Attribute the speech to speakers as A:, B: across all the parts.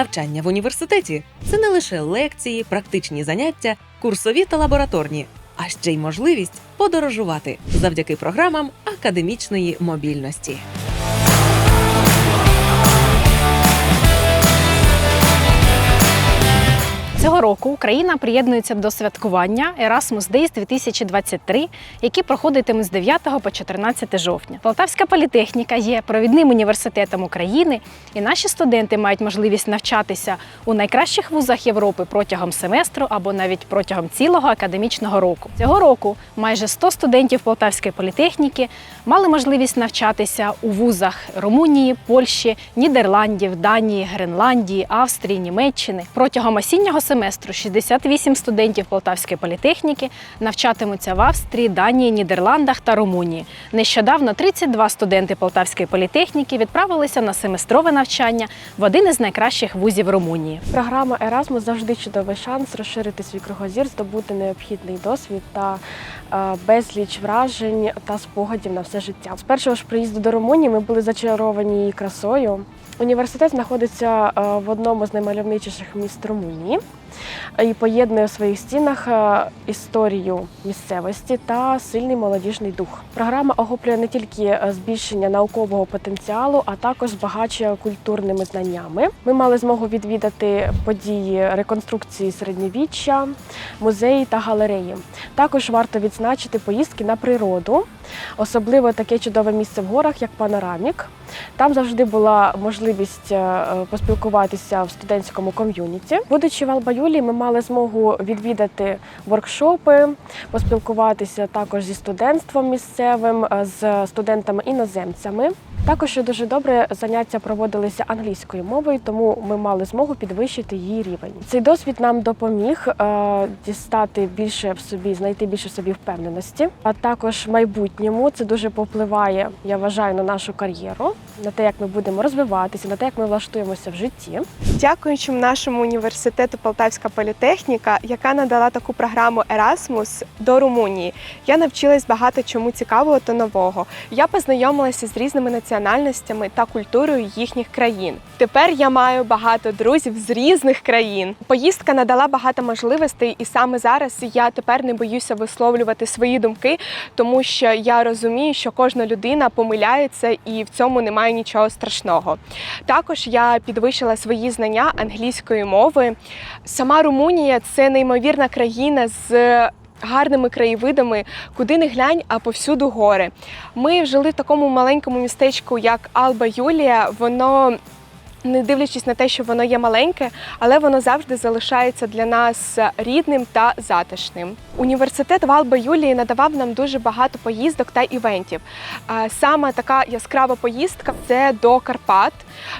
A: Навчання в університеті це не лише лекції, практичні заняття, курсові та лабораторні, а ще й можливість подорожувати завдяки програмам академічної мобільності.
B: Цього року Україна приєднується до святкування Erasmus Days 2023, які проходитимуть з 9 по 14 жовтня. Полтавська політехніка є провідним університетом України, і наші студенти мають можливість навчатися у найкращих вузах Європи протягом семестру або навіть протягом цілого академічного року. Цього року майже 100 студентів Полтавської політехніки мали можливість навчатися у вузах Румунії, Польщі, Нідерландів, Данії, Гренландії, Австрії, Німеччини. Протягом осіннього семестру 68 студентів Полтавської політехніки навчатимуться в Австрії, Данії, Нідерландах та Румунії. Нещодавно 32 студенти Полтавської політехніки відправилися на семестрове навчання в один із найкращих вузів Румунії.
C: Програма Erasmus завжди чудовий шанс розширити свій кругозір, здобути необхідний досвід та е, безліч вражень та спогадів на все життя. З першого ж приїзду до Румунії ми були зачаровані її красою. Університет знаходиться е, в одному з наймальовничіших міст Румунії е, і поєднує в своїх стінах е, історію місцевості та сильний молодіжний дух. Програма охоплює не тільки збільшення наукового потенціалу, а також збагачує культурними знаннями. Ми мали змогу відвідати події реконструкції середньовіччя, музеї та галереї. Також варто відзначити поїздки на природу, особливо таке чудове місце в горах, як Панорамік. Там завжди була можливість е, поспілкуватися в студентському ком'юніті. Будучи в Албаюлі, ми мали змогу відвідати воркшопи, поспілкуватися також зі студентством місцевим, е, з студентами-іноземцями. Також дуже добре заняття проводилися англійською мовою, тому ми мали змогу підвищити її рівень. Цей досвід нам допоміг е, дістати більше в собі, знайти більше в собі впевненості. А також в майбутньому це дуже попливає, я вважаю, на нашу кар'єру, на те, як ми будемо розвиватися, на те, як ми влаштуємося в житті.
D: Дякуючи нашому університету Полтавська політехніка, яка надала таку програму Erasmus до Румунії, я навчилась багато чому цікавого та нового. Я познайомилася з різними національностями та культурою їхніх країн. Тепер я маю багато друзів з різних країн. Поїздка надала багато можливостей, і саме зараз я тепер не боюся висловлювати свої думки, тому що я розумію, що кожна людина помиляється, і в цьому немає нічого страшного. Також я підвищила свої знання англійської мови. Сама Румунія це неймовірна країна з. Гарними краєвидами, куди не глянь, а повсюду гори. Ми жили в такому маленькому містечку, як Алба Юлія. Воно не дивлячись на те, що воно є маленьке, але воно завжди залишається для нас рідним та затишним. Університет в Алба Юлії надавав нам дуже багато поїздок та івентів. Саме така яскрава поїздка це до Карпат,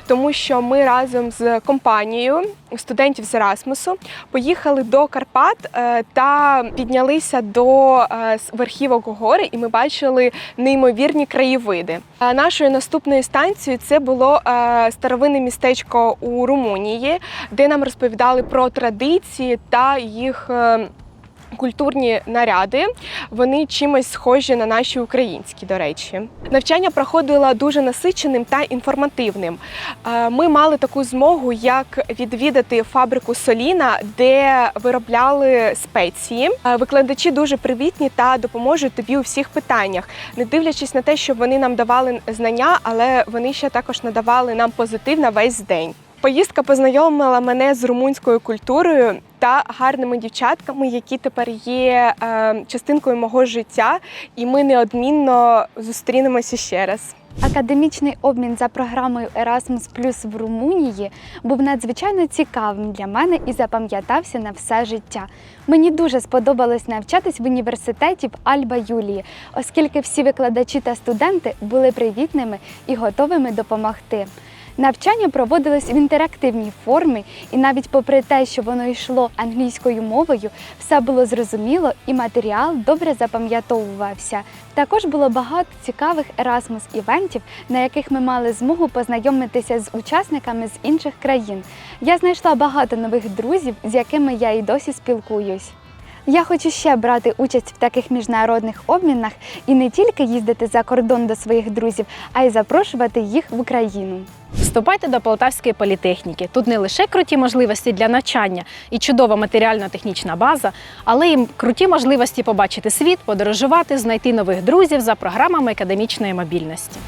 D: тому що ми разом з компанією студентів з Ерасмусу поїхали до Карпат е, та піднялися до е, верхівок гори, і ми бачили неймовірні краєвиди. Нашою наступною станцією це було е, старовинне містечко у Румунії, де нам розповідали про традиції та їх. Культурні наряди вони чимось схожі на наші українські, до речі. Навчання проходило дуже насиченим та інформативним. Е, Ми мали таку змогу, як відвідати фабрику Соліна, де виробляли спеції. Е, Викладачі дуже привітні та допоможуть тобі у всіх питаннях, не дивлячись на те, що вони нам давали знання, але вони ще також надавали нам позитив на весь день. Поїздка познайомила мене з румунською культурою та гарними дівчатками, які тепер є е, частинкою мого життя, і ми неодмінно зустрінемося ще раз.
E: Академічний обмін за програмою Erasmus Plus в Румунії був надзвичайно цікавим для мене і запам'ятався на все життя. Мені дуже сподобалось навчатись в університеті в Альба Юлії, оскільки всі викладачі та студенти були привітними і готовими допомогти. Навчання проводилось в інтерактивній формі, і навіть попри те, що воно йшло англійською мовою, все було зрозуміло і матеріал добре запам'ятовувався. Також було багато цікавих Erasmus івентів, на яких ми мали змогу познайомитися з учасниками з інших країн. Я знайшла багато нових друзів, з якими я і досі спілкуюсь. Я хочу ще брати участь в таких міжнародних обмінах і не тільки їздити за кордон до своїх друзів, а й запрошувати їх в Україну.
B: Вступайте до Полтавської політехніки. Тут не лише круті можливості для навчання і чудова матеріально-технічна база, але й круті можливості побачити світ, подорожувати, знайти нових друзів за програмами академічної мобільності.